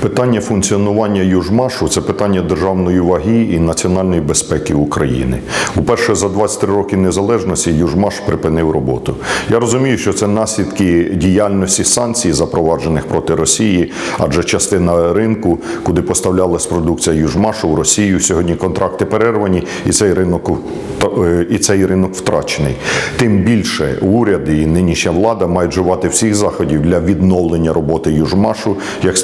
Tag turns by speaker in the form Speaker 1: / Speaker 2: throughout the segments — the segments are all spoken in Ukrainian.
Speaker 1: Питання функціонування Южмашу це питання державної ваги і національної безпеки України. Уперше за 23 роки незалежності Южмаш припинив роботу. Я розумію, що це наслідки діяльності санкцій, запроваджених проти Росії, адже частина ринку, куди поставлялась продукція Южмашу в Росію, сьогодні контракти перервані, і цей ринок е, і цей ринок втрачений. Тим більше уряди і нинішня влада мають вживати всіх заходів для відновлення роботи Южмашу як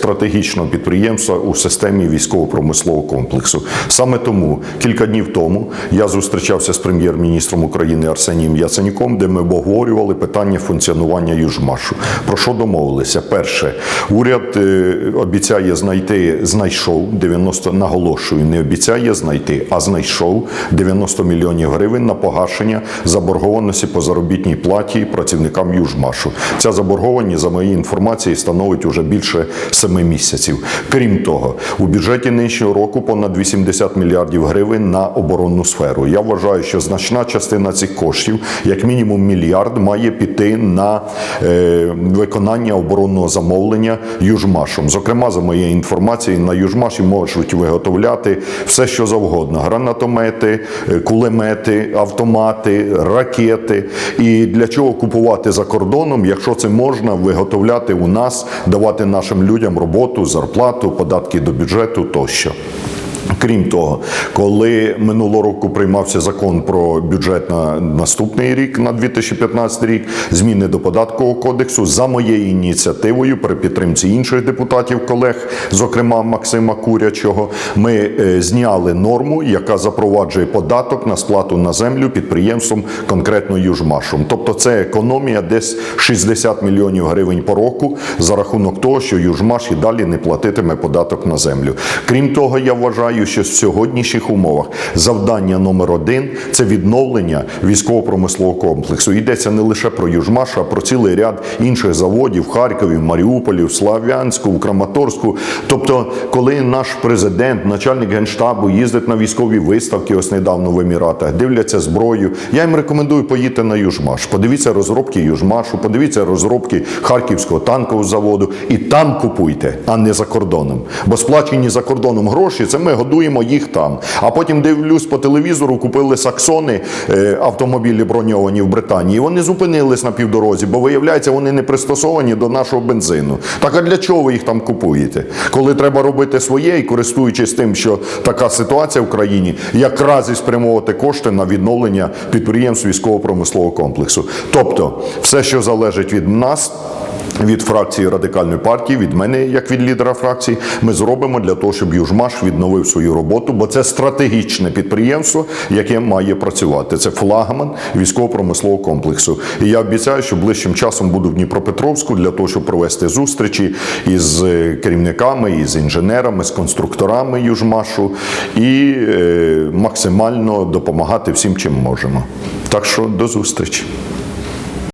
Speaker 1: стратегічного підприємства у системі військово-промислового комплексу. Саме тому кілька днів тому я зустрічався з прем'єр-міністром України Арсенієм Яценюком, де ми обговорювали питання функціонування Южмашу. Про що домовилися? Перше, уряд е, обіцяє знайти, знайшов 90, наголошую, не обіцяє знайти, а знайшов 90 мільйонів гривень на погашення заборгованості по заробітній платі працівникам Южмашу. Ця заборгованість, за моєю інформацією, становить уже більше 7 місяців. Крім того, у бюджеті нинішнього року понад 80 мільярдів гривень на оборонну сферу. Я вважаю, що значна частина цих коштів, як мінімум мільярд, має піти на е, виконання оборонного замовлення Южмашем. Зокрема, за моєю інформацією, на Южмаші можуть виготовляти все, що завгодно: гранатомети, е, кулемети, автомати, ракети. І для чого купувати за кордоном, якщо це можна виготовляти у нас, давати нашим людям роботу, зарплату, податки до бюджету тощо. Крім того, коли минулого року приймався закон про бюджет на наступний рік, на 2015 рік, зміни до податкового кодексу за моєю ініціативою, при підтримці інших депутатів, колег, зокрема Максима Курячого, ми е, зняли норму, яка запроваджує податок на сплату на землю підприємством, конкретно Южмашем. Тобто це економія десь 60 мільйонів гривень по року за рахунок того, що Южмаш і далі не платитиме податок на землю. Крім того, я вважаю, що в сьогоднішніх умовах завдання номер один це відновлення військово-промислового комплексу. Йдеться не лише про Южмаш, а про цілий ряд інших заводів в Харкові, в Маріуполі, в Слав'янську, в Краматорську. Тобто, коли наш президент, начальник генштабу їздить на військові виставки, ось недавно в Еміратах, дивляться зброю. Я їм рекомендую поїти на Южмаш. Подивіться розробки Южмашу, подивіться розробки Харківського танкового заводу, і там купуйте, а не за кордоном. Бо сплачені за кордоном гроші, це ми годуємо їх там. А потім дивлюсь по телевізору, купили саксони е, автомобілі броньовані в Британії. Вони зупинились на півдорозі, бо виявляється, вони не пристосовані до нашого бензину. Так а для чого ви їх там купуєте? Коли треба робити своє і користуючись тим, що така ситуація в країні, якраз і спрямовувати кошти на відновлення підприємств військово-промислового комплексу. Тобто, все, що залежить від нас. Від фракції радикальної партії, від мене, як від лідера фракції, ми зробимо для того, щоб Южмаш відновив свою роботу, бо це стратегічне підприємство, яке має працювати. Це флагман військово-промислового комплексу. І я обіцяю, що ближчим часом буду в Дніпропетровську для того, щоб провести зустрічі із е, керівниками, із інженерами, з конструкторами Южмашу і е, максимально допомагати всім, чим можемо. Так що до зустрічі.